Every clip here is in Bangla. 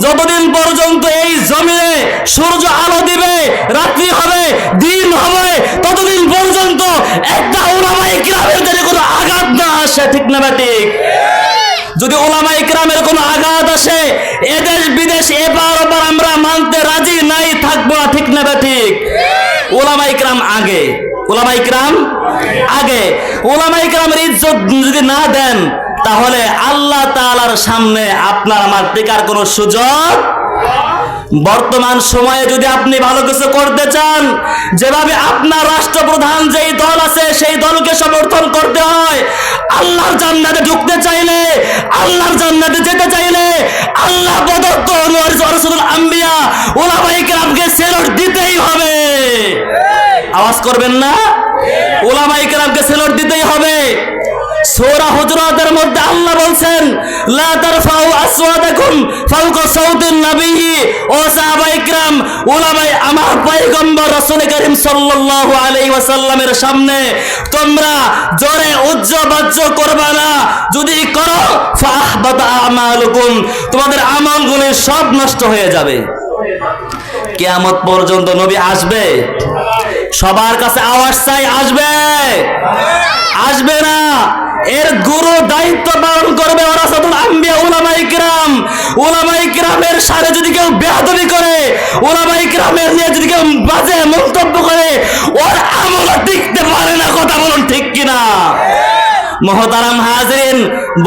যতদিন পর্যন্ত এই জমিনে সূর্য আলো দিবে রাত্রি হবে দিন হবে ততদিন পর্যন্ত একটা ওলামাই কিরামের যদি কোনো আঘাত না আসে ঠিক না ঠিক? যদি ওলামাই কিরামের কোনো আঘাত আসে এদেশ বিদেশ এপার ওপার আমরা মানতে রাজি নাই থাকব না, ঠিক না ঠিক? ওলামাই কিরাম আগে। ওলামাই কিরাম আগে। ওলামাই কিরামের ইজ্জত যদি না দেন তাহলে আল্লাহ তাআলার সামনে আপনার আমার টিকার কোনো সুযোগ? বর্তমান সময়ে যদি আপনি ভালো কিছু করতে চান, যেভাবে আপনার রাষ্ট্রপ্রধান যেই দল আছে, সেই দলকে সমর্থন করতে হয়, আল্লাহর জান্নাতে ঢুকতে চাইলে, আল্লাহর জান্নাতে যেতে চাইলে, আল্লাহ প্রদত্ত আম্বিয়া ওলামাই কেরামকে সেলট দিতেই হবে। আওয়াজ করবেন না? ওলামাই কেরামকে সেলট দিতেই হবে। সূরা হুজুরাতের মধ্যে আল্লাহ বলছেন, লা তারফাউ আসওয়াতাকুম ফাওকা সাউতিন নবী ও সাহাবায়ে কিরাম, উলামায়ে, আমার পয়গম্বর রাসূল করিম সাল্লাল্লাহু আলাইহি ওয়াসাল্লামের সামনে তোমরা জোরে উজ্জবাজ্য করবে না যদি করো, ফাহবাতা আমালুকুম, তোমাদের আমলগুলো সব নষ্ট হয়ে যাবে। কিয়ামত পর্যন্ত নবী আসবে। সবার কাছে আওয়াজ চাই, আসবে। আসবে না। এর গুরু দায়িত্ব পালন করবে ওরাসাতুল আম্বিয়া উলামাই কিরাম। উলামাই কিরামের সাথে যদি কেউ বেয়াদবি করে উলামাই কিরামের নিয়ে যদি কেউ বাজে মন্তব্য করে, ওর আমল টিকতে পারে না, কথা বলুন ঠিক কিনা? মহতারাম হাজরিন,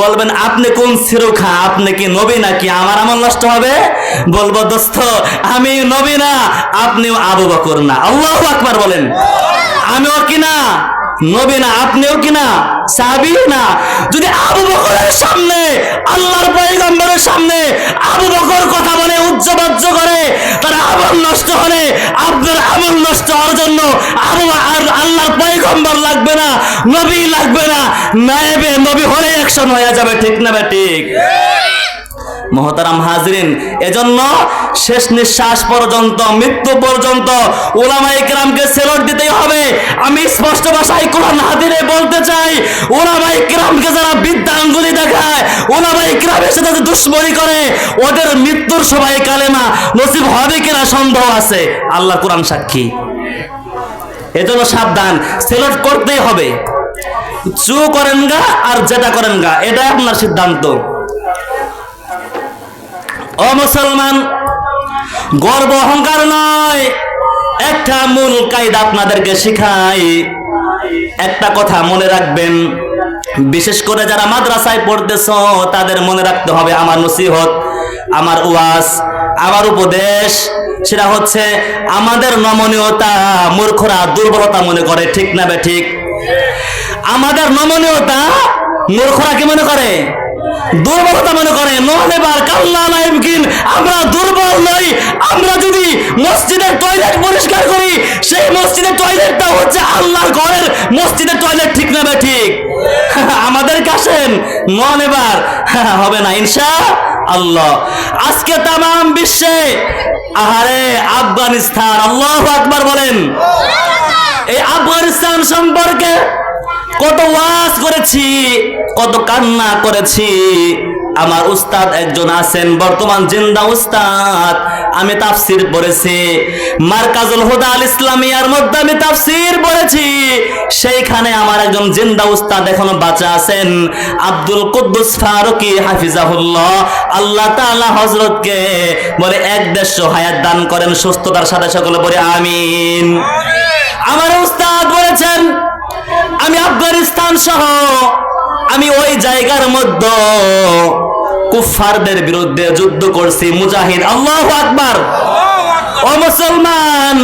বলবেন, আপনি কোন সিরুখা আপনি কি নবী নাকি আমার আমল নষ্ট হবে? বলব, দোস্ত, আমি নবী না, আপনিও আবু বকর না। আল্লাহ আকবার বলেন। আমিও কি না? নবী না, আপনিও কি না সাহাবী না? যদি আবু বকরের সামনে, আল্লাহর পয়গম্বরের সামনে আবু বকর কথা বলে, উচ্চবাচ্য করে, তার আমল নষ্ট হলে আপনার আমল নষ্ট হওয়ার জন্য আবু আর আল্লাহর পয়গম্বর লাগবে না, নবী লাগবে না, নায়েবে নবী হলে অ্যাকশন হয়ে যাবে, ঠিক না ঠিক? মহতারাম হাজরিন, এজন্য শেষ নিঃশ্বাস পর্যন্ত, মৃত্যু পর্যন্ত ওলামাই কিরামকে সেলট দিতেই হবে। আমি স্পষ্ট ভাষায় কোরআন হাদিরে বলতে চাই ওলামাই কিরামকে যারা বিদ্যা আঙ্গুলি দেখায় ওলামাই কিরামের সাথে যে দুশ্মনী করে, ওদের মৃত্যুর সবাই কালেমা নসিব হবে কিনা সন্দেহ আছে? আল্লাহ কোরআন সাক্ষী। এজন্য সাবধান সেলট করতেই হবে। চু করেন গা আর যেটা করেন গা, এটাই আপনার সিদ্ধান্ত। ও মুসলমান, গর্ব অহংকার নয়। একটা মূল কায়দা আপনাদেরকে শিখাই। একটা কথা মনে রাখবেন, বিশেষ করে যারা মাদ্রাসায় পড়তেছ, তাদের মনে রাখতে হবে আমার নসিহত, আমার ওয়াজ, আমার উপদেশ। সেটা হচ্ছে, আমাদের নমনীয়তা মূর্খরা দুর্বলতা মনে করে, ঠিক না বে ঠিক? আমাদের নমনীয়তা মূর্খরা কি মনে করে? দুর্বলতা মনে করে নহলেবার কাল্লা নাইমকিন আমরা দুর্বল নই। আমরা যদি মসজিদের টয়লেট পরিষ্কার করি, সেই মসজিদের টয়লেটটা হচ্ছে আল্লাহর ঘরের। মসজিদের টয়লেট ঠিক না বে ঠিক? আমাদের কাছেন মন এবার হবে না ইনশা আল্লাহ আজকে তাম বিশ্বে, আহারে, আফগানিস্তান, আল্লাহ আকবার বলেন। এই আফগানিস্তান সম্পর্কে কত ওয়াজ করেছি, কত কান্না করেছি। আমার উস্তাদ একজন আছেন, বর্তমান জিন্দা উস্তাদ, আমি তাফসির পড়েছি। মার্কাজুল হুদা আল ইসলামিয়ার মধ্যে আমি তাফসির পড়েছি। সেইখানে আমার একজন জিন্দা উস্তাদ এখনও বাঁচা আছেন, আব্দুল কুদ্দুস ফারুকি, হাফিজাহুল্লাহ। আল্লাহ তাআলা হযরতকে বলে, এক দেড়শো হায়াত দান করেন, সুস্থতার সাথে সকলে বলে আমিন। আমার উস্তাদ আমি আফগানিস্তান সহ আমি ওই জায়গার মধ্যে কুফারদের বিরুদ্ধে যুদ্ধ করছি। মুজাহিদ আল্লাহ আকবার। ও মুসলমান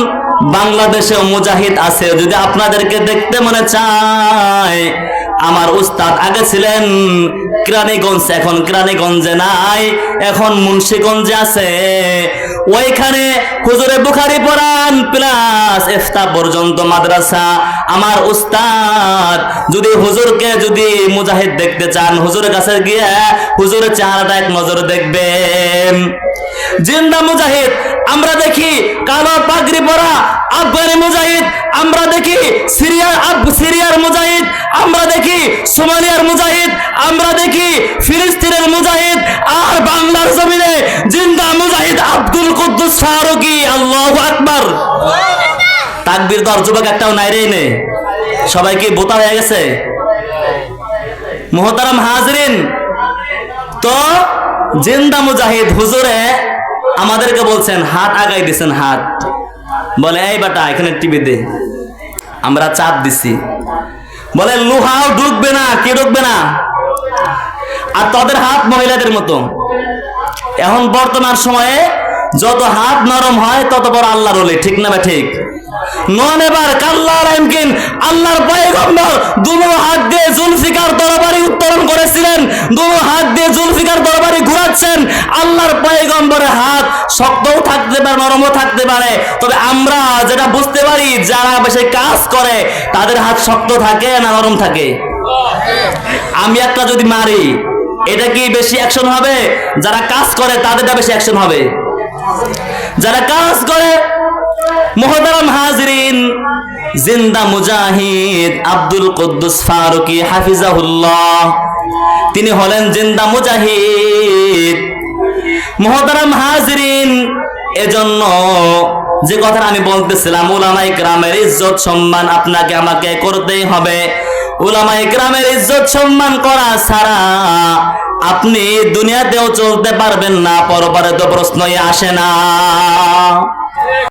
বাংলাদেশে মুজাহিদ আছে যদি আপনাদেরকে দেখতে মনে চায় আমার উস্তাদ আগে ছিলেন কিরানীগঞ্জ এখন কিরানীগঞ্জে নাই এখন মুন্সিগঞ্জে আছে। ওইখানে হুজুরে বুখারি পড়ান প্লাস ইফতা পর্যন্ত মাদ্রাসা। আমার উস্তাদ, যদি হুজুরকে যদি মুজাহিদ দেখতে চান হুজুরের কাছে গিয়ে হুজুরের চেহারাটা এক নজর দেখবেন। জিন্দা মুজাহিদ আমরা দেখি কালো পাগড়ি পরা আফগানি মুজাহিদ, আমরা দেখি সিরিয়ার সিরিয়ার মুজাহিদ, আমরা দেখি সোমালিয়ার মুজাহিদ, আমরা দেখি ফিলিস্তিনের মুজাহিদ, আর বাংলার জমিনে জিন্দা মুজাহিদ আব্দুল কুদ্দুস ফারুকি, আল্লাহু আকবার। তাকবীর দর যুবক একটাও নাই রে নে সবাই কি বোতা হয়ে গেছে? মোহতারাম হাজরিন, তো জিন্দা মুজাহিদ হুজুরে আমাদেরকে বলছেন, হাত আগাই দিছেন, হাত। বলে, এই বাটা, এখানে টিভি দে। আমরা চাপ দিছি। বলে, লোহাও ঢুকবে না, কে ঢুকবে না? আর তাদের হাত মহিলাদের মতো। এখন বর্তমান সময়ে যত হাত নরম হয়, তত বড় আল্লাহর ওলি। ঠিক না ঠিক? নন এবার কাল্লার এমকিন আল্লাহর পয়গম্বর দুনো হাত দিয়ে জুলফিকার দরবারি উত্তোলন করেছিলেন দুনো হাত দিয়ে জুলফিকার দরবারি ঘুরাচ্ছেন। আল্লাহর পয়গম্বরের হাত শক্তও থাকতে পারে, নরমও থাকতে পারে। তবে আমরা যেটা বুঝতে পারি, যারা বেশি কাজ করে, তাদের হাত শক্ত থাকে না নরম থাকে? আমি একটা যদি মারি, এটা কি বেশি অ্যাকশন হবে? যারা কাজ করে, তাদেরটা বেশি অ্যাকশন হবে? যারা কাজ করে, মোহতারাম হাজরিন, জিন্দা মুজাহিদ আব্দুল কুদ্দুস ফারুকি হাফিজাহুল্লাহ, তিনি হলেন জিন্দা মুজাহিদ। মোহতারাম হাজরিন, এজন্য যে কথাটা আমি বলতেছিলাম উলামাই গ্রামের ইজ্জত সম্মান আপনাকে, আমাকে করতেই হবে। উলামাই গ্রামের ইজ্জত সম্মান করা ছাড়া আপনি দুনিয়াতেও চলতে পারবেন না পরবারে তো প্রশ্নই আসে না।